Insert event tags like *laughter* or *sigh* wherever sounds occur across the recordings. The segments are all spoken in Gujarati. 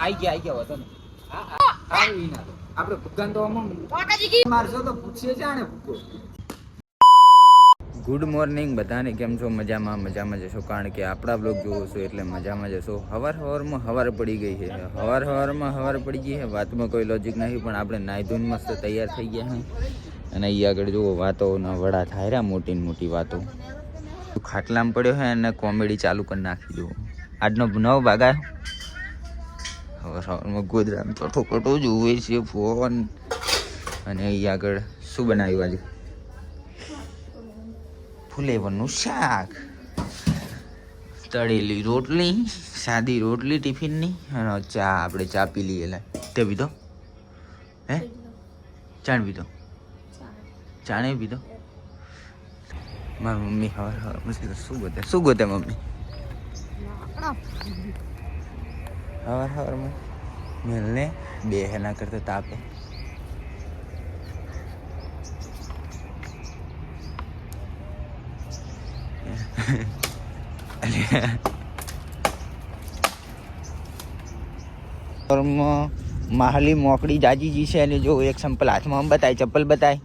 આઈ ગયા આઈ ગયા વધો ને આવી ના તો. આપણે ભૂગન તો આમાં મારશો તો પૂછીએ છે આને ભૂકો ગુડ મોર્નિંગ બધાને કેમ છો? મજામાં મજામાં જશો? કારણ કે આપણા બ્લોગ જોવો છો એટલે મજામાં જશો. હવાર હવારમાં હવાર પડી ગઈ છે. હવાર હવારમાં હવાર પડી ગઈ છે. વાતમાં કોઈ લોજિક નથી પણ આપણે ધોઈને મસ્ત તૈયાર થઈ ગયા છે અને અહીંયા આગળ જુઓ વાતોના વડા થાય રહ્યા મોટી ને મોટી વાતો. ખાટલામાં પડ્યો છે અને કોમેડી ચાલુ કરી નાખી દો આજનો નવ ભાગા હવે સવારમાં ગોદરામાં ચોથો કટો જોવે છે, ફોન. અને અહીંયા આગળ શું બનાવ્યું આજે? ફુલેવરનું શાક. તળેલી રોટલી, સાદી રોટલી ટિફિનની, અને ચા આપણે ચા પી લઈએ, લે. તે પીધો? હે? ચાણ પીધો? ચાણે પીધો? મારી મમ્મી પછી શું ગોતે? શું ગોતે મમ્મી? હવાર હવારમાં. મિલને બે હેના કરતા તાપે. માહલી મોકડી જાજીજી છે અને જો એક સંપલ હાથમાં બતાય, ચપ્પલ બતાય.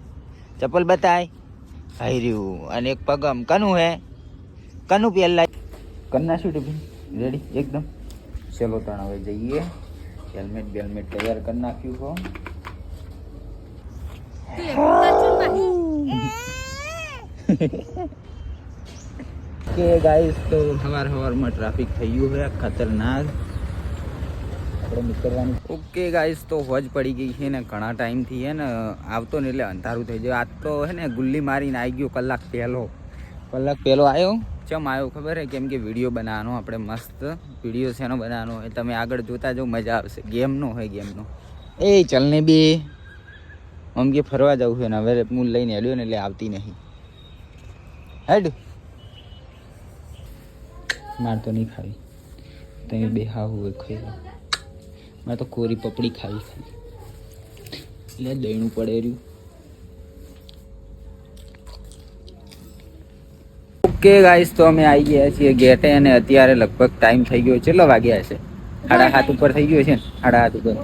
ચપ્પલ બતાય. હાઈ રહ્યું. અને એક પગ આમ કનું હે. કનું પહેલા કન્ના શું રેડી એકદમ. ચલો ત્રણ હવે જઈએ. હેલ્મેટ બેલમેટ તૈયાર કરી નાખ્યું હો. *laughs* કે ગાઈસ તો સવાર સવારમાં ટ્રાફિક થઈ ગયું છે. ખતરનાક. આપણે નીકળવાનું. ઓકે ગાઈસ તો હોજ પડી ગઈ છે ને ઘણા ટાઈમથી હે ને આવતો ને એટલે અંધારું થઈ ગયું. આજ તો હે ને ગુલ્લી મારીને આવી ગયો કલાક પહેલો. કલાક પહેલો આવ્યો ચમ આવ્યો ખબર હે? કેમ કે વીડિયો બનાવવાનો, આપણે મસ્ત વીડિયો છે એનો બનાવવાનો. એ તમે આગળ જોતા જો મજા આવશે. ગેમનો હોય ગેમનો એ ચલને બે. આમ કે ફરવા જવું છે ને, હવે હું લઈને હેડ્યો ને એટલે આવતી નહીં. હેડ. માર તો નહીં ખાવી. તમે બે હા હોય, ખાઈ મારે તો કોરી પપડી ખાવી. ખાવી એટલે દહીણું પડે રહ્યું ઓકે ગાઈસ તો અમે આવી ગયા છીએ ગેટે અને અત્યારે લગભગ ટાઈમ થઈ ગયો કેટલા વાગ્યા છે સાડા હાથ ઉપર થઈ ગયો છે ને? સાડા હાથ ઉપર.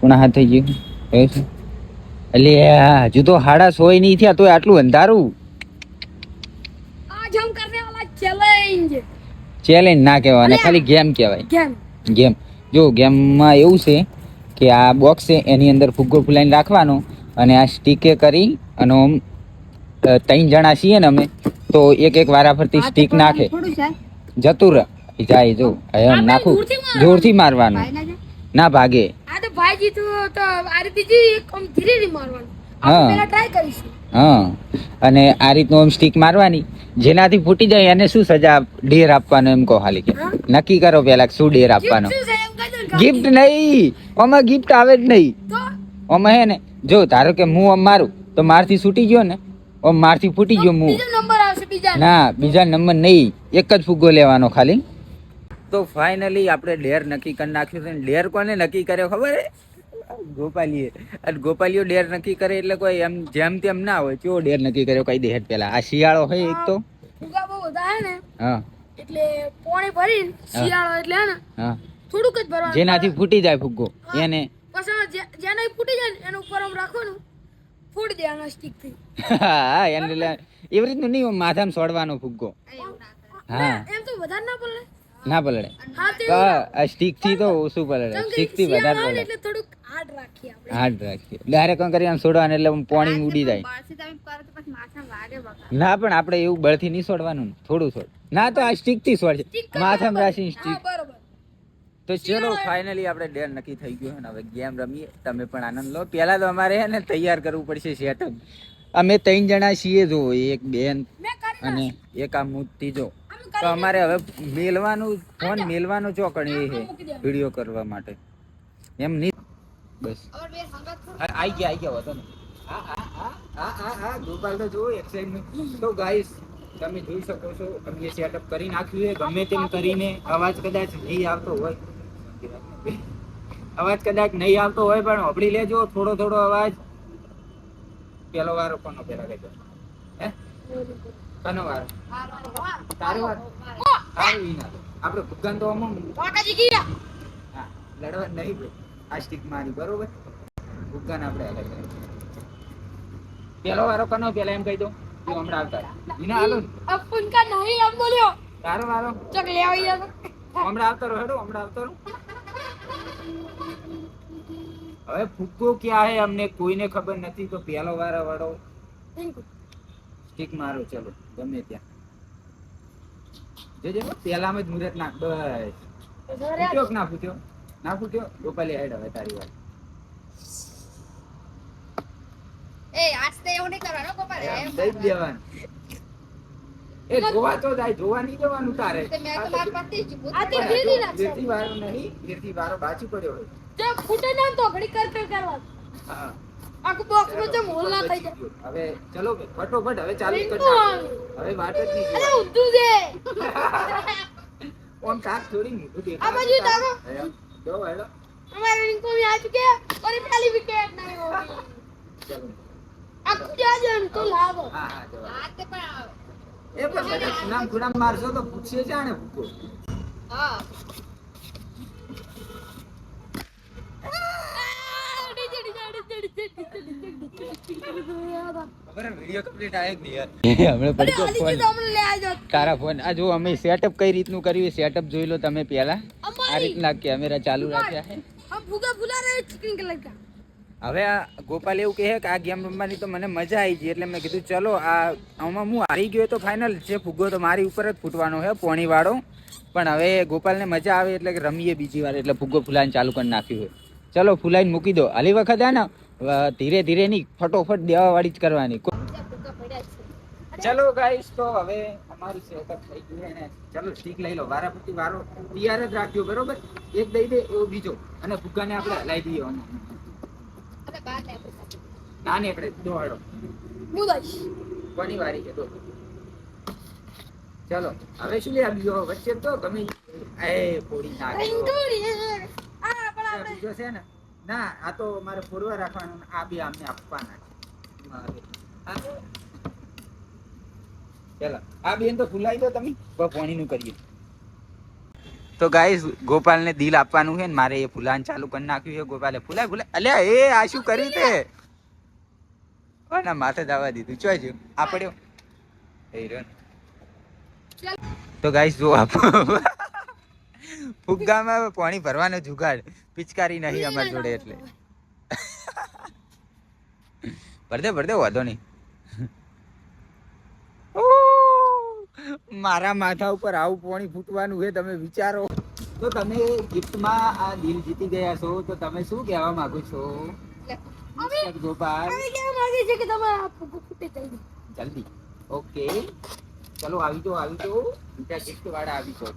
પૂણા હાથ થઈ ગયું. એટલે હજુ તો સાડા સો નહીં થયા તો આટલું અંધારું. ચેલેન્જ ના કહેવાય ખાલી ગેમ કહેવાય. ગેમ જો ગેમમાં એવું છે કે આ બોક્સ છે એની અંદર ફુગ્ગો ફૂલાઈને રાખવાનો અને આ સ્ટીકે કરી અને ત્રણ જણા છીએ ને અમે તો એક એક વારા ફરતી સ્ટીક નાખે. જતું રહે જાય જો. એમ નાખું. જોરથી મારવાનું. મારવાનું. ના ભાગે. આ તો ભાઈ જીતું તો આ રીતે આમ ધીરે ધીરે મારવાનું. હા. પહેલા ટ્રાય કરીશું. હા. અને આ રીતનું આમ સ્ટીક મારવાની. જેનાથી ફૂટી જાય એને શું સજા ડેર આપવાનો એમ કહો હાલી કે નક્કી કરો પેલા શું ડેર આપવાનો. ગિફ્ટ નહીં. આમાં ગિફ્ટ આવે જ નહીં. તો? આમાં હે ને જો ધારો કે હું આમ મારું તો મારથી છૂટી ગયો ને. આમ મારથી ફૂટી ગયો હું બીજો નંબર આવશે બીજા ના બીજા નંબર નહીં. એક જ ફુગ્ગો લેવાનો ખાલી. તો ફાઇનલી આપણે ડેર નક્કી કરી નાખ્યું છે. ડેર કોને નક્કી કર્યો ખબર ગોપાલીએ. અને ગોપાલીઓ ડેર નક્કી કરે એટલે કોઈ એમ જેમ તેમ ના હોય. કેવો ડેર નક્કી કર્યો? કઈ દેહ પેલા. આ શિયાળો હોય એક તો. ફુગ્ગા બહુ વધારે ને. હા. એટલે પોણી ભરીને શિયાળો એટલે ને. હા. થોડુંક જ ભરવાનું. જેનાથી ફૂટી જાય ફુગ્ગો એને. પછી આમાં ફૂટી જાય ને ઉપર આમ રાખવાનું. ફૂટી દેવાના સ્ટીકથી. *laughs* હા એને એવી રીતનું નહીં માથામાં સોડવાનો ફુગ્ગો. હા. એમ તો વધારે ના પડે ના પલળે. હા તે આ સ્ટીકથી તો ઓછું પલળે. સ્ટીકથી વધારે એટલે થોડુંક હાર્ડ રાખીએ આપણે. હાર્ડ રાખીએ. ડાયરેક્ટ કોણ કરી આમ છોડવાનું એટલે પાણી ઉડી જાય. ના પણ આપણે એવું બળથી નહીં છોડવાનું થોડું છોડ ના તો આ સ્ટીકથી છોડશે માથામાં. રાખીને સ્ટીક. તો ચલો ફાઇનલી આપણે ડેર નક્કી થઈ ગયું હવે ગેમ રમીએ. તમે પણ આનંદ લો. પહેલા તો અમારે હે ને તૈયાર કરવું પડશે સેટઅપ. અમે ત્રણ જણા છીએ જો એક બેન અને એક આ મૂર્તિ જો. તો અમારે હવે મેલવાનું ફોન મેલવાનું ચોકણ એ? છે વીડિયો કરવા માટે. એમ નહીં બસ. આઈ ગયા આઈ ગયા હતો ને હા હા હા ગોપાલ તો જો એક્સાઇટમેન્ટ તો ગાઈસ તમે જોઈ શકો છો અમે સેટઅપ કરી નાખ્યું છે. ગમે તેમ કરીને અવાજ કદાચ નહીં આવતો હોય. અવાજ કદાચ નહીં આવતો હોય પણ હોભળી લેજો થોડો થોડો અવાજ. પેલો વારો કોનો પેલા કહેતો હે? કોનો વારો? તારો વારો? તારો ઈ આપણે ભગવાન તો અમો કાકાજી ગયા હા લડવા નહીં ભાઈ. આ સ્ટીક મારી બરોબર? ભગવાન આપણે અલગ પેલો વારો કોનો? પેલા એમ કહી દો તું હમણાં આવતા ઈના હાલો અપન કા નહીં આમ બોલ્યો તારો વારો? ચક લે આવી જા હમણાં આવતો રહો હેડો હમણાં આવતો રહો. હવે ફૂકો ક્યાં હે? અમને કોઈને ખબર નથી તો પહેલો વાર વાળો. સ્ટીક મારો ચલો ગમે ત્યાં. જોજો પહેલામાં જ મુહૂર્ત નાખ બસ. ફૂટ્યો ના ફૂટ્યો? ના ફૂટ્યો? ગોપાલી હેડ હવે તારી વાત. એ આસ્તે એવું નહીં કરવાનો એ જોવા તો જાય જોવા નહીં જવાનું તારે. મેં તો નહીં ધીરી વારો બાચી પડ્યો તે ફૂટે ના તો ઘડી કર કર કરવા હા આખું બોક્સ માં જેમ હોલ ના થઈ જાય હવે ચલો કે ફટોફટ હવે ચાલુ કરી રિંકુ નાખો. આવે. હવે વાત જ નહીં અરે જોવાની. ઊંધું છે *laughs* ઓમ કાક થોડી મોટું દેખાય આ બાજુ તારો. હે, જો હેડો हमारे रिंकू में आ चुके हैं और ये पहली विकेट नहीं होगी ચલો अब क्या जान तो लाभ હા હા જો એ પણ બધા ખૂણામ ખૂણામ મારશો તો પૂછીએ જાણે ભૂકો हाँ તારા ફોન આ જો અમે સેટઅપ કઈ રીતનું કર્યું સેટઅપ જોઈ લો તમે પહેલા. આ રીતના કેમેરા ચાલુ રાખ્યા હવે આ ગોપાલ એવું કહે કે આ ગેમ રમવાની તો મને મજા આવી ગઈ એટલે મેં કીધું ચલો આ આમાં હું હારી ગયો તો ફાઇનલ જે ફુગ્ગો તો મારી ઉપર જ ફૂટવાનો છે પોણીવાળો. પણ હવે ગોપાલને મજા આવે એટલે રમીએ બીજી વાર એટલે ફુગ્ગો ફૂલાઈને ચાલુ કરી નાખ્યું હોય ચલો ફૂલાઈને મૂકી દો. હાલી વખત હે ને ધીરે ધીરે નહીં ફટોફટ દેવા વાળી જ કરવાની. ચલો ગાઈસ તો હવે અમારું સેટઅપ થઈ ગયું છે ને ચલો સ્ટીક લઈ લો. વારા પછી વારો તૈયાર જ રાખ્યો બરોબર? એક દઈ દે એવો બીજો. અને ફુગ્ગાને આપણે હલાવી દઈએ. ના ને આપણે દોડો કોની વારી છે તો. ચલો હવે શું લે આ બીજો? વચ્ચે તો ગમે ઈ. એ પોડી આપણે બીજો છે ને. ના આ તો મારે પૂર્વ રાખવાનું આ બી આમને આપવાના છે. ચાલો આ બેન તો ફૂલાઈ દો તમે. પાણીનું કરીએ. તો ગાઈસ ગોપાલને દિલ આપવાનું છે ને મારે એ ફૂલાન ચાલુ કરી નાખ્યું છે. ગોપાલે ફૂલાય ફૂલાય. અલ્યા એ આ શું કર્યું તે? માથે દાવા દીધું. ચો જો આ પડ્યો. તો ગાઈસ જો આપ ફુગ્ગામાં પાણી ભરવાનો જુગાડ. પિચકારી નહીં અમારી જોડે એટલે. *laughs* ભરદે ભરદે વાંધો નહીં. મારા માથા ઉપર આવું પાણી ફૂટવાનું છે તમે વિચારો. તો તમે ગિફ્ટમાં આ દિલ જીતી ગયા છો તો તમે શું કહેવા માંગો છો? ગોપાલ. જલ્દી. ઓકે. ચલો આવી જાઓ આવી જાઓ. બીજા ગિફ્ટ વાળા આવી જાઓ.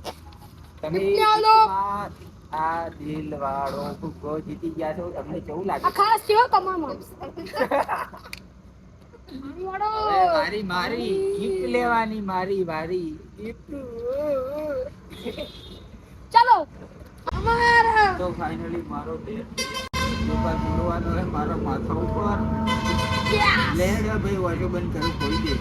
તમે આ દિલ વાળો ભૂખો જીતી ગયા છો. તમને કેવું લાગે? ખાસ છે હો મારી. મારી મારી ગિફ્ટ લેવાની મારી મારી gift. ચાલો. અમારા. તો ફાઇનલી મારો મોડવાનો હે મારા માથા ઉપર. Yes! ભાઈ વાજો બંધ કરી દે.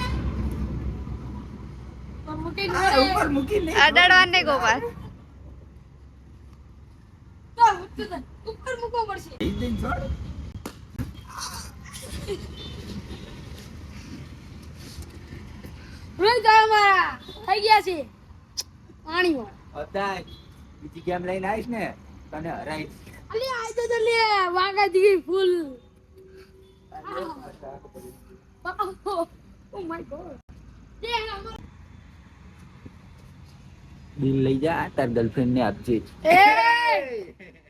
તો મૂકી ઉપર મૂકી નહીં અડાડવાને ગોપાલ. તો ઉપર મૂકવો પડશે. એ દઈને છોડ. રોહિત ભાઈ અમારા. થઈ ગયા છે. પાણી વાળા. બીજી ગેમ લઈને આવીશ ને તને હરાઈશ અલે આઈ તો જલ્દી વાગા દી ફૂલ ઓ માય ગોડ એ લઈ જા તાર ગર્લફ્રેન્ડ ને આપજે. *laughs*